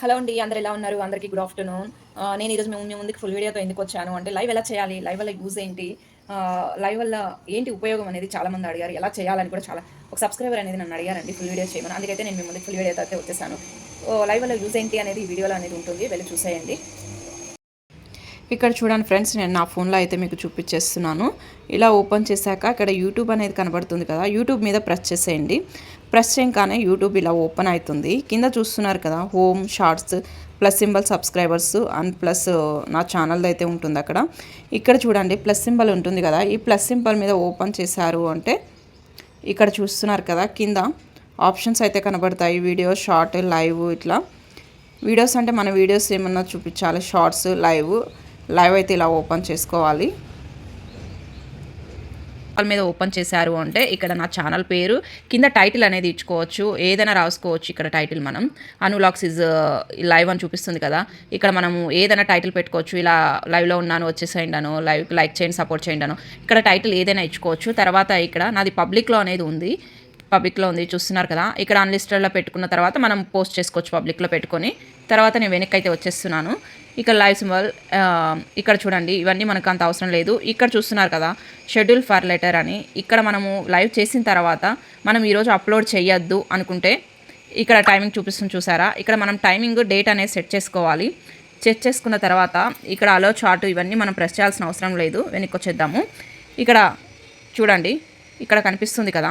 Hello అండి అందరు ఎలా ఉన్నారు? అందరికీ గుడ్ ఆఫ్టర్నూన్. నేను ఈరోజు మేము మీ ముందుకు ఫుల్ వీడియోతో ఎందుకు వచ్చాను అంటే లైవ్ ఎలా చేయాలి? లైవ్ వల్ల యూజ్ ఏంటి? లైవ్ వల్ల ఏంటి ఉపయోగం అనేది చాలా మంది అడిగారు. ఎలా చేయాలని కూడా చాలా ఒక సబ్స్క్రైబర్ అనేది నన్ను అడిగారండి ఫుల్ వీడియో చేయమని. అందుకైతే నేను మీ ముందుకు ఫుల్ వీడియోతో అయితే వచ్చేసాను. లైవ్ వల్ల యూజ్ ఏంటి అనేది ఈ వీడియోలో అనేది ఉంటుంది. వెళ్ళి చూసేయండి. ఇక్కడ చూడండి ఫ్రెండ్స్ నేను నా ఫోన్లో అయితే మీకు చూపించేస్తున్నాను. ఇలా ఓపెన్ చేశాక ఇక్కడ యూట్యూబ్ అనేది కనబడుతుంది కదా యూట్యూబ్ మీద ప్రెస్ చేసేయండి. ప్రెస్ చేయగానే యూట్యూబ్ ఇలా ఓపెన్ అవుతుంది. కింద చూస్తున్నారు కదా home shorts plus symbol subscribers and plus నా ఛానల్ అయితే ఉంటుంది అక్కడ. ఇక్కడ చూడండి ప్లస్ సింబల్ ఉంటుంది కదా ఈ ప్లస్ సింబల్ మీద ఓపెన్ చేశారు అంటే ఇక్కడ చూస్తున్నారు కదా కింద ఆప్షన్స్ అయితే కనబడతాయి. వీడియో షార్ట్ లైవ్ ఇట్లా. వీడియోస్ అంటే మన వీడియోస్ ఏమన్నా చూపించాలి? Shorts live. లైవ్ అయితే ఇలా ఓపెన్ చేసుకోవాలి. వాళ్ళ మీద ఓపెన్ చేశారు అంటే ఇక్కడ నా ఛానల్ పేరు. కింద టైటిల్ అనేది ఇచ్చుకోవచ్చు. ఏదైనా రాసుకోవచ్చు ఇక్కడ టైటిల్ మనం. అనులాక్స్ ఇస్ లైవ్ అని చూపిస్తుంది కదా. ఇక్కడ మనము ఏదైనా టైటిల్ పెట్టుకోవచ్చు. ఇలా లైవ్లో ఉన్నాను వచ్చేసేయండి అను లైవ్ లైక్ చేయండి సపోర్ట్ చేయండి అను. ఇక్కడ టైటిల్ ఏదైనా ఇచ్చుకోవచ్చు. తర్వాత ఇక్కడ నాది పబ్లిక్లో అనేది ఉంది. పబ్లిక్లో ఉంది చూస్తున్నారు కదా. ఇక్కడ అన్లిస్టెడ్లో పెట్టుకున్న తర్వాత మనం పోస్ట్ చేసుకోవచ్చు పబ్లిక్లో పెట్టుకొని. తర్వాత నేను వెనక్కి అయితే వచ్చేస్తున్నాను. ఇక్కడ లైవ్ సింబల్ ఇక్కడ చూడండి ఇవన్నీ మనకు అంత అవసరం లేదు. ఇక్కడ చూస్తున్నారు కదా షెడ్యూల్ ఫర్ లెటర్ అని. ఇక్కడ మనము లైవ్ చేసిన తర్వాత మనం ఈరోజు అప్లోడ్ చేయొద్దు అనుకుంటే ఇక్కడ టైమింగ్ చూపిస్తుంది చూసారా? ఇక్కడ మనం టైమింగ్ డేట్ అనేది సెట్ చేసుకోవాలి. సెట్ చేసుకున్న తర్వాత ఇక్కడ అలో చార్ట్ ఇవన్నీ మనం ప్రెస్ చేయాల్సిన అవసరం లేదు. వెనక్కి వచ్చేద్దాము. ఇక్కడ చూడండి ఇక్కడ కనిపిస్తుంది కదా.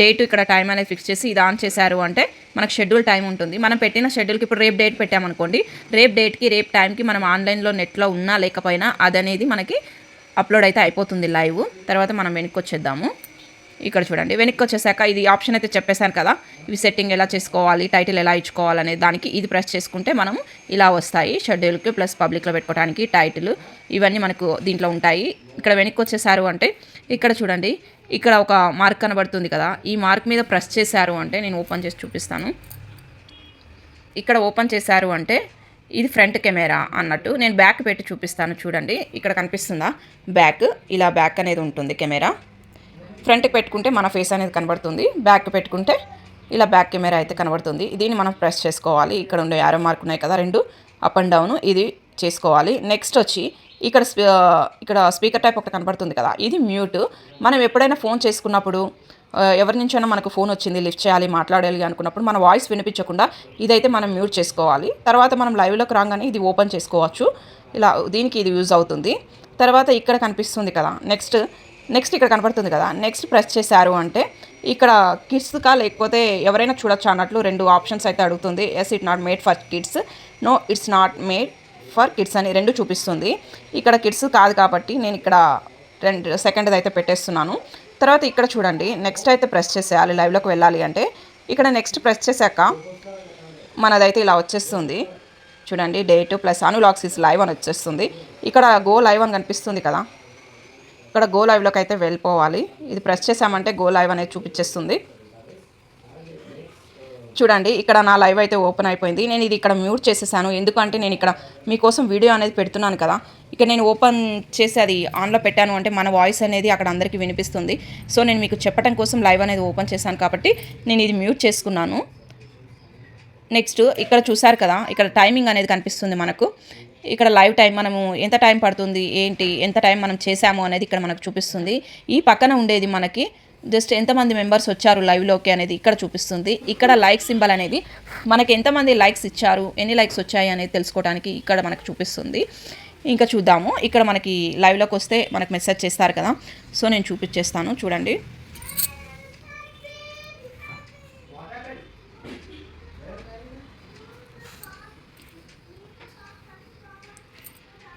డేట్ ఇక్కడ టైం అనేది ఫిక్స్ చేసి ఇది ఆన్ చేశారు అంటే మనకు షెడ్యూల్ టైం ఉంటుంది. మనం పెట్టిన షెడ్యూల్కి ఇప్పుడు రేపు డేట్ పెట్టామనుకోండి రేపు డేట్కి రేపు టైంకి మనం ఆన్లైన్లో నెట్లో ఉన్నా లేకపోయినా అదనేది మనకి అప్లోడ్ అయితే అయిపోతుంది లైవ్. తర్వాత మనం వెనక్కి వచ్చేద్దాము ఇక్కడ చూడండి. వెనక్కి వచ్చేసాక ఇది ఆప్షన్ అయితే చెప్పేశాను కదా. ఇవి సెట్టింగ్ ఎలా చేసుకోవాలి టైటిల్ ఎలా ఇచ్చుకోవాలనే దానికి ఇది ప్రెస్ చేసుకుంటే మనం ఇలా వస్తాయి. షెడ్యూల్కి ప్లస్ పబ్లిక్లో పెట్టుకోవడానికి టైటిల్ ఇవన్నీ మనకు దీంట్లో ఉంటాయి. ఇక్కడ వెనక్కి వచ్చేసారు అంటే ఇక్కడ చూడండి. ఇక్కడ ఒక మార్క్ కనబడుతుంది కదా. ఈ మార్క్ మీద ప్రెస్ చేశారు అంటే నేను ఓపెన్ చేసి చూపిస్తాను. ఇక్కడ ఓపెన్ చేశారు అంటే ఇది ఫ్రంట్ కెమెరా అన్నట్టు. నేను బ్యాక్ పెట్టి చూపిస్తాను చూడండి. ఇక్కడ కనిపిస్తుందా? బ్యాక్. ఇలా బ్యాక్ అనేది ఉంటుంది కెమెరా. ఫ్రంట్కి పెట్టుకుంటే మన ఫేస్ అనేది కనబడుతుంది బ్యాక్ పెట్టుకుంటే ఇలా బ్యాక్ కెమెరా అయితే కనబడుతుంది. దీన్ని మనం ప్రెస్ చేసుకోవాలి. ఇక్కడ ఉండే యారో మార్క్ ఉన్నాయి కదా రెండు అప్ అండ్ డౌన్ ఇది చేసుకోవాలి. నెక్స్ట్ వచ్చి ఇక్కడ ఇక్కడ స్పీకర్ టైప్ ఒకటి కనబడుతుంది కదా ఇది మ్యూట్. మనం ఎప్పుడైనా ఫోన్ చేసుకున్నప్పుడు ఎవరి నుంచైనా మనకు ఫోన్ వచ్చింది లిఫ్ట్ చేయాలి మాట్లాడాలి అనుకున్నప్పుడు మన వాయిస్ వినిపించకుండా ఇదైతే మనం మ్యూట్ చేసుకోవాలి. తర్వాత మనం లైవ్లోకి రాగానే ఇది ఓపెన్ చేసుకోవచ్చు. ఇలా దీనికి ఇది యూజ్ అవుతుంది. తర్వాత ఇక్కడ కనిపిస్తుంది కదా నెక్స్ట్ నెక్స్ట్ ఇక్కడ కనపడుతుంది కదా. నెక్స్ట్ ప్రెస్ చేశారు అంటే ఇక్కడ కిడ్స్కా లేకపోతే ఎవరైనా చూడొచ్చు అన్నట్లు రెండు ఆప్షన్స్ అయితే అడుగుతుంది. Yes it not made for kids no it's not made for kids అని రెండు చూపిస్తుంది. ఇక్కడ కిడ్స్ కాదు కాబట్టి నేను ఇక్కడ రెండు సెకండ్ది అయితే పెట్టేస్తున్నాను. తర్వాత ఇక్కడ చూడండి. నెక్స్ట్ అయితే ప్రెస్ చేసేయాలి లైవ్లోకి వెళ్ళాలి అంటే. ఇక్కడ నెక్స్ట్ ప్రెస్ చేశాక మనదైతే ఇలా వచ్చేస్తుంది. చూడండి date plus Anu vlogs is live అని వచ్చేస్తుంది. ఇక్కడ గో లైవ్ అని కనిపిస్తుంది కదా. ఇక్కడ గో లైవ్లోకి అయితే వెళ్ళిపోవాలి. ఇది ప్రెస్ చేసామంటే గో లైవ్ అనేది చూపించేస్తుంది. చూడండి ఇక్కడ నా లైవ్ అయితే ఓపెన్ అయిపోయింది. నేను ఇది ఇక్కడ మ్యూట్ చేసేసాను. ఎందుకంటే నేను ఇక్కడ మీకోసం వీడియో అనేది పెడుతున్నాను కదా. ఇక్కడ నేను ఓపెన్ చేసి అది ఆన్లో పెట్టాను అంటే మన వాయిస్ అనేది అక్కడ అందరికీ వినిపిస్తుంది. సో నేను మీకు చెప్పడం కోసం లైవ్ అనేది ఓపెన్ చేశాను కాబట్టి నేను ఇది మ్యూట్ చేసుకున్నాను. నెక్స్ట్ ఇక్కడ చూసారు కదా ఇక్కడ టైమింగ్ అనేది కనిపిస్తుంది మనకు. ఇక్కడ లైవ్ టైం మనము ఎంత టైం పడుతుంది ఏంటి ఎంత టైం మనం చేసాము అనేది ఇక్కడ మనకు చూపిస్తుంది. ఈ పక్కన ఉండేది మనకి జస్ట్ ఎంతమంది మెంబర్స్ వచ్చారు లైవ్లోకి అనేది ఇక్కడ చూపిస్తుంది. ఇక్కడ లైక్ సింబల్ అనేది మనకి ఎంతమంది లైక్స్ ఇచ్చారు ఎన్ని లైక్స్ వచ్చాయి అనేది తెలుసుకోవడానికి ఇక్కడ మనకు చూపిస్తుంది. ఇంకా చూద్దాము. ఇక్కడ మనకి లైవ్లోకి వస్తే మనకు మెసేజ్ చేస్తారు కదా. సో నేను చూపించేస్తాను చూడండి.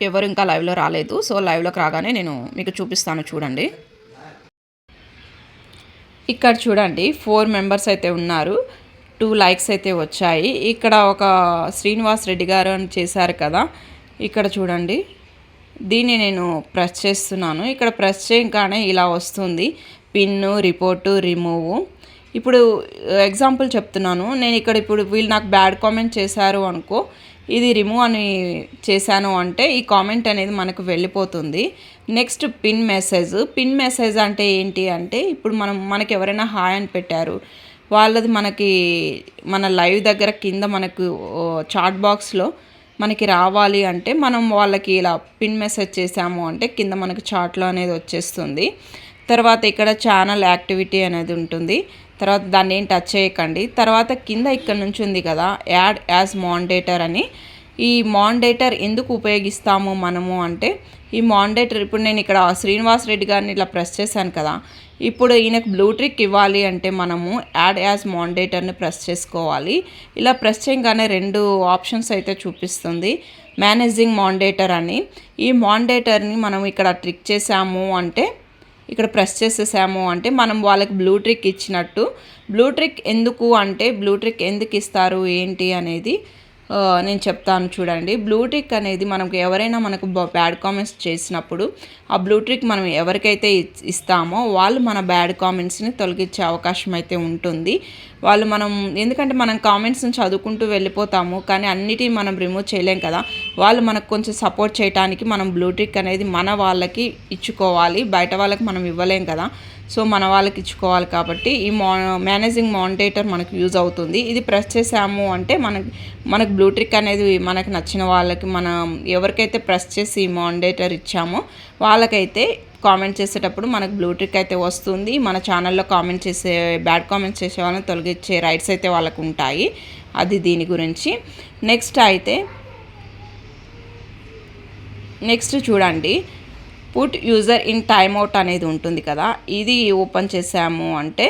ఎవరు ఇంకా లైవ్లో రాలేదు. సో లైవ్లోకి రాగానే నేను మీకు చూపిస్తాను చూడండి. ఇక్కడ చూడండి ఫోర్ మెంబర్స్ అయితే ఉన్నారు. టూ లైక్స్ అయితే వచ్చాయి. ఇక్కడ ఒక శ్రీనివాస్ రెడ్డి గారు అని చేశారు కదా. ఇక్కడ చూడండి దీన్ని నేను ప్రెస్ చేస్తున్నాను. ఇక్కడ ప్రెస్ చేయగానే ఇలా వస్తుంది. Pin report remove. ఇప్పుడు ఎగ్జాంపుల్ చెప్తున్నాను. నేను ఇక్కడ ఇప్పుడు వీళ్ళు నాకు బ్యాడ్ కామెంట్ చేశారు అనుకో ఇది రిమూవ్ అని చేశాను అంటే ఈ కామెంట్ అనేది మనకు వెళ్ళిపోతుంది. Next pin message pin message అంటే ఏంటి అంటే ఇప్పుడు మనం మనకి ఎవరైనా హాయ్ అని పెట్టారు. వాళ్ళది మనకి మన లైవ్ దగ్గర కింద మనకు చాట్ బాక్స్లో మనకి రావాలి అంటే మనం వాళ్ళకి ఇలా పిన్ మెసేజ్ చేసాము అంటే కింద మనకు చాట్లో అనేది వచ్చేస్తుంది. తర్వాత ఇక్కడ ఛానల్ యాక్టివిటీ అనేది ఉంటుంది. తర్వాత దాన్ని ఏం టచ్ చేయకండి. తర్వాత కింద ఇక్కడ నుంచి ఉంది కదా యాడ్ యాజ్ మాండేటర్ అని. ఈ మాండేటర్ ఎందుకు ఉపయోగిస్తాము మనము అంటే ఈ మాండేటర్ ఇప్పుడు నేను ఇక్కడ శ్రీనివాస్ రెడ్డి గారిని ఇలా ప్రెస్ చేశాను కదా ఇప్పుడు ఈయనకు బ్లూ ట్రిక్ ఇవ్వాలి అంటే మనము యాడ్ యాజ్ మాండేటర్ని ప్రెస్ చేసుకోవాలి. ఇలా ప్రెస్ చేయగానే రెండు ఆప్షన్స్ అయితే చూపిస్తుంది మేనేజింగ్ మాండేటర్ అని. ఈ మాండేటర్ని మనం ఇక్కడ ట్రిక్ చేసాము అంటే ఇక్కడ ప్రెస్ చేసేసాము అంటే మనం వాళ్ళకి బ్లూ ట్రిక్ ఇచ్చినట్టు. బ్లూ ట్రిక్ ఎందుకు అంటే బ్లూ ట్రిక్ ఎందుకు ఇస్తారు ఏంటి అనేది నేను చెప్తాను చూడండి. బ్లూ ట్రిక్ అనేది మనకు ఎవరైనా మనకు బ్యాడ్ కామెంట్స్ చేసినప్పుడు ఆ బ్లూ ట్రిక్ మనం ఎవరికైతే ఇస్తామో వాళ్ళు మన బ్యాడ్ కామెంట్స్ని తొలగించే అవకాశం అయితే ఉంటుంది. వాళ్ళు మనం ఎందుకంటే మనం కామెంట్స్ని చదువుకుంటూ వెళ్ళిపోతాము కానీ అన్నిటి మనం రిమూవ్ చేయలేం కదా. వాళ్ళు మనకు కొంచెం సపోర్ట్ చేయడానికి మనం బ్లూ ట్రిక్ అనేది మన వాళ్ళకి ఇచ్చుకోవాలి. బయట వాళ్ళకి మనం ఇవ్వలేం కదా. సో మన వాళ్ళకి ఇచ్చుకోవాలి కాబట్టి ఈ మా మేనేజింగ్ మానిటేటర్ మనకు యూజ్ అవుతుంది. ఇది ప్రెస్ చేసాము అంటే మనకి మనకు బ్లూట్రిక్ అనేది మనకు నచ్చిన వాళ్ళకి మనం ఎవరికైతే ప్రెస్ చేసి ఈ మానిటేటర్ ఇచ్చామో వాళ్ళకైతే కామెంట్ చేసేటప్పుడు మనకు బ్లూట్రిక్ అయితే వస్తుంది. మన ఛానల్లో కామెంట్ చేసే బ్యాడ్ కామెంట్స్ చేసే వాళ్ళని తొలగించే రైట్స్ అయితే వాళ్ళకు ఉంటాయి. అది దీని గురించి. నెక్స్ట్ అయితే నెక్స్ట్ చూడండి. Put user in time out అనేది ఉంటుంది కదా. ఇది ఓపెన్ చేసాము అంటే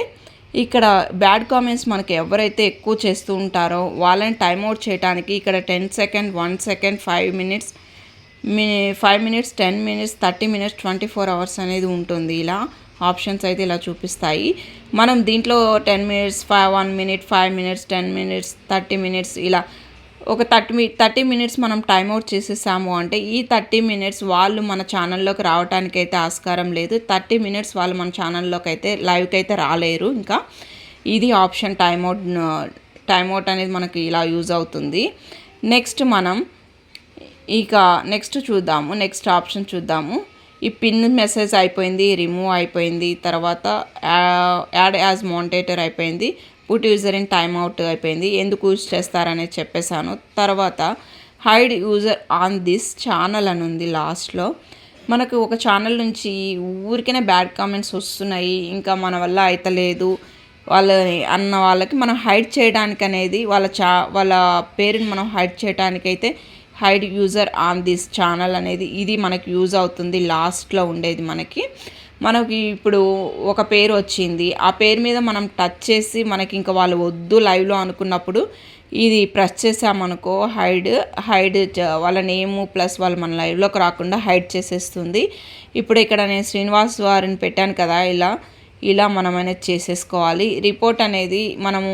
ఇక్కడ బ్యాడ్ కామెంట్స్ మనకి ఎవరైతే ఎక్కువ చేస్తూ ఉంటారో వాళ్ళని టైం అవుట్ చేయడానికి ఇక్కడ ten second one second five minutes మీ five minutes ten minutes thirty minutes twenty four hours అనేది ఉంటుంది. ఇలా ఆప్షన్స్ అయితే ఇలా చూపిస్తాయి. మనం దీంట్లో ten minutes five one minute five minutes ten minutes thirty minutes ఇలా ఒక థర్టీ మీ థర్టీ మినిట్స్ మనం టైం అవుట్ చేసేసాము అంటే ఈ థర్టీ మినిట్స్ వాళ్ళు మన ఛానల్లోకి రావడానికి అయితే ఆస్కారం లేదు. థర్టీ మినిట్స్ వాళ్ళు మన ఛానల్లోకి అయితే లైవ్కి అయితే రాలేరు. ఇంకా ఇది option time out time out అనేది మనకి ఇలా యూజ్ అవుతుంది. నెక్స్ట్ మనం ఇక నెక్స్ట్ చూద్దాము. నెక్స్ట్ ఆప్షన్ చూద్దాము. ఈ పిన్ మెసేజ్ అయిపోయింది రిమూవ్ అయిపోయింది తర్వాత యాడ్ యాజ్ మోంటేటర్ అయిపోయింది. Put user in time out అయిపోయింది. ఎందుకు యూజ్ చేస్తారనేది చెప్పేశాను. తర్వాత hide user on this channel అని ఉంది లాస్ట్లో మనకు ఒక ఛానల్ నుంచి ఊరికనే బ్యాడ్ కామెంట్స్ వస్తున్నాయి. ఇంకా మన వల్ల అయితలేదు. వాళ్ళ అన్న వాళ్ళకి మనం హైడ్ చేయడానికి అనేది వాళ్ళ చా వాళ్ళ పేరుని మనం హైడ్ చేయడానికి అయితే hide user on this channel అనేది ఇది మనకి యూజ్ అవుతుంది లాస్ట్లో ఉండేది మనకి. మనకి ఇప్పుడు ఒక పేరు వచ్చింది. ఆ పేరు మీద మనం టచ్ చేసి మనకి ఇంకా వాళ్ళు వద్దు లైవ్లో అనుకున్నప్పుడు ఇది ప్రెస్ చేసామనుకో హైడ్ హైడ్ వాళ్ళ నేము ప్లస్ వాళ్ళు మన లైవ్లోకి రాకుండా హైడ్ చేసేస్తుంది. ఇప్పుడు ఇక్కడ నేను శ్రీనివాస్ వారిని పెట్టాను కదా ఇలా ఇలా మనం అనేది చేసేసుకోవాలి. రిపోర్ట్ అనేది మనము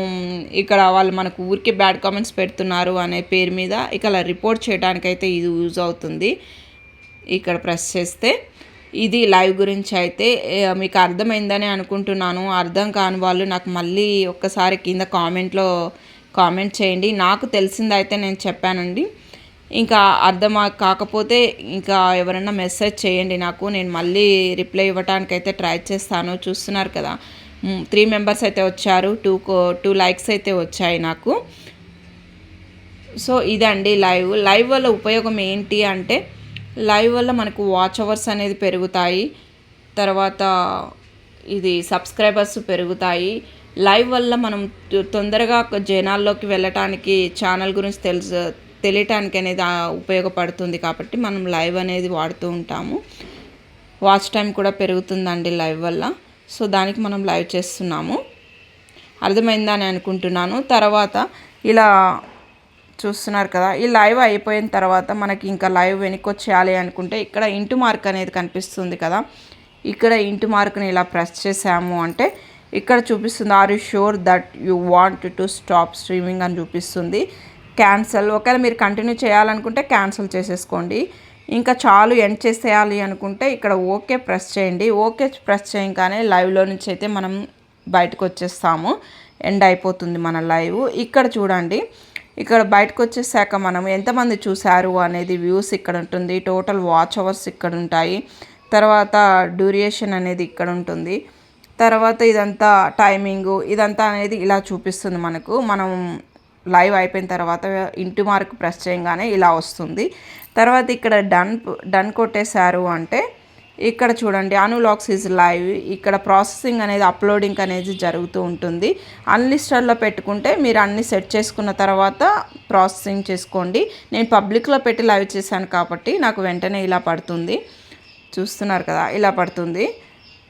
ఇక్కడ వాళ్ళు మనకు ఊరికే బ్యాడ్ కామెంట్స్ పెడుతున్నారు అనే పేరు మీద ఇక అలా రిపోర్ట్ చేయడానికైతే ఇది యూజ్ అవుతుంది. ఇక్కడ ప్రెస్ చేస్తే ఇది లైవ్ గురించి అయితే మీకు అర్థమైందని అనుకుంటున్నాను. అర్థం కాని వాళ్ళు నాకు మళ్ళీ ఒక్కసారి కింద కామెంట్లో కామెంట్ చేయండి. నాకు తెలిసిందైతే నేను చెప్పానండి. ఇంకా అర్థం కాకపోతే ఇంకా ఎవరైనా మెసేజ్ చేయండి నాకు. నేను మళ్ళీ రిప్లై ఇవ్వడానికి అయితే ట్రై చేస్తాను. చూస్తున్నారు కదా. త్రీ మెంబర్స్ అయితే వచ్చారు. టూ కో టూ లైక్స్ అయితే వచ్చాయి నాకు. సో ఇదండి లైవ్. లైవ్ వల్ల ఉపయోగం ఏంటి అంటే లైవ్ వల్ల మనకు వాచ్ అవర్స్ అనేది పెరుగుతాయి. తర్వాత ఇది సబ్స్క్రైబర్స్ పెరుగుతాయి. లైవ్ వల్ల మనం తొందరగా జనాల్లోకి వెళ్ళటానికి ఛానల్ గురించి తెలుసు తెలియటానికి అనేది ఉపయోగపడుతుంది కాబట్టి మనం లైవ్ అనేది వాడుతూ ఉంటాము. వాచ్ టైం కూడా పెరుగుతుందండి లైవ్ వల్ల. సో దానికి మనం లైవ్ చేస్తున్నాము. అర్థమైందని అనుకుంటున్నాను. తర్వాత ఇలా చూస్తున్నారు కదా. ఈ లైవ్ అయిపోయిన తర్వాత మనకి ఇంకా లైవ్ వెనక్కి వచ్చేయాలి అనుకుంటే ఇక్కడ ఇంటు మార్క్ అనేది కనిపిస్తుంది కదా. ఇక్కడ ఇంటు మార్క్ని ఇలా ప్రెస్ చేసాము అంటే ఇక్కడ చూపిస్తుంది are you sure that you want to stop streaming అని చూపిస్తుంది. క్యాన్సల్ ఒకవేళ మీరు కంటిన్యూ చేయాలనుకుంటే క్యాన్సిల్ చేసేసుకోండి. ఇంకా చాలు ఎండ్ చేసేయాలి అనుకుంటే ఇక్కడ ఓకే ప్రెస్ చేయండి. ఓకే ప్రెస్ చేయగానే లైవ్లో నుంచి అయితే మనం బయటకు వచ్చేస్తాము. ఎండ్ అయిపోతుంది మన లైవ్. ఇక్కడ చూడండి. ఇక్కడ బయటకు వచ్చేసాక మనం ఎంతమంది చూశారు అనేది వ్యూస్ ఇక్కడ ఉంటుంది టోటల్ వాచ్ అవర్స్ ఇక్కడ ఉంటాయి. తర్వాత డ్యూరేషన్ అనేది ఇక్కడ ఉంటుంది. తర్వాత ఇదంతా టైమింగు ఇదంతా అనేది ఇలా చూపిస్తుంది మనకు. మనం లైవ్ అయిపోయిన తర్వాత ఇంటి మార్క్ ప్రెస్ చేయగానే ఇలా వస్తుంది. తర్వాత ఇక్కడ డన్ డన్ కొట్టేశారు అంటే ఇక్కడ చూడండి అనులాక్స్ ఈజ్ లైవ్ ఇక్కడ ప్రాసెసింగ్ అనేది అప్లోడింగ్ అనేది జరుగుతూ ఉంటుంది. అన్లిస్టెడ్లో పెట్టుకుంటే మీరు అన్ని సెట్ చేసుకున్న తర్వాత ప్రాసెసింగ్ చేసుకోండి. నేను పబ్లిక్లో పెట్టి లైవ్ చేశాను కాబట్టి నాకు వెంటనే ఇలా పడుతుంది. చూస్తున్నారు కదా ఇలా పడుతుంది.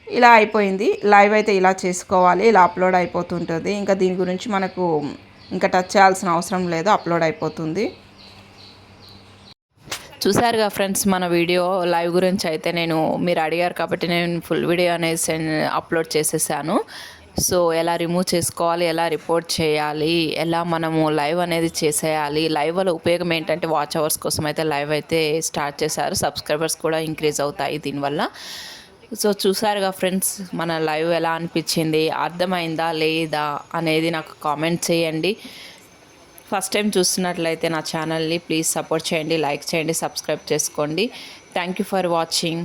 ఇలా అయిపోయింది. లైవ్ అయితే ఇలా చేసుకోవాలి. ఇలా అప్లోడ్ అయిపోతుంటుంది. ఇంకా దీని గురించి మనకు ఇంకా టచ్ చేయాల్సిన అవసరం లేదు. అప్లోడ్ అయిపోతుంది. చూసారుగా ఫ్రెండ్స్ మన వీడియో లైవ్ గురించి అయితే నేను మీరు అడిగారు కాబట్టి నేను ఫుల్ వీడియో అనేది సెండ్ అప్లోడ్ చేసేసాను. సో ఎలా రిమూవ్ చేసుకోవాలి ఎలా రిపోర్ట్ చేయాలి ఎలా మనము లైవ్ అనేది చేసేయాలి లైవ్ వల్ల ఉపయోగం ఏంటంటే వాచ్ అవర్స్ కోసం అయితే లైవ్ అయితే స్టార్ట్ చేశారు. సబ్స్క్రైబర్స్ కూడా ఇంక్రీజ్ అవుతాయి దీనివల్ల. సో చూసారుగా ఫ్రెండ్స్ మన లైవ్ ఎలా అనిపించింది అర్థమైందా లేదా అనేది నాకు కామెంట్ చేయండి. ఫస్ట్ టైం చూస్తున్నట్లయితే నా ఛానల్ని ప్లీజ్ సపోర్ట్ చేయండి లైక్ చేయండి సబ్స్క్రైబ్ చేసుకోండి. Thank you for watching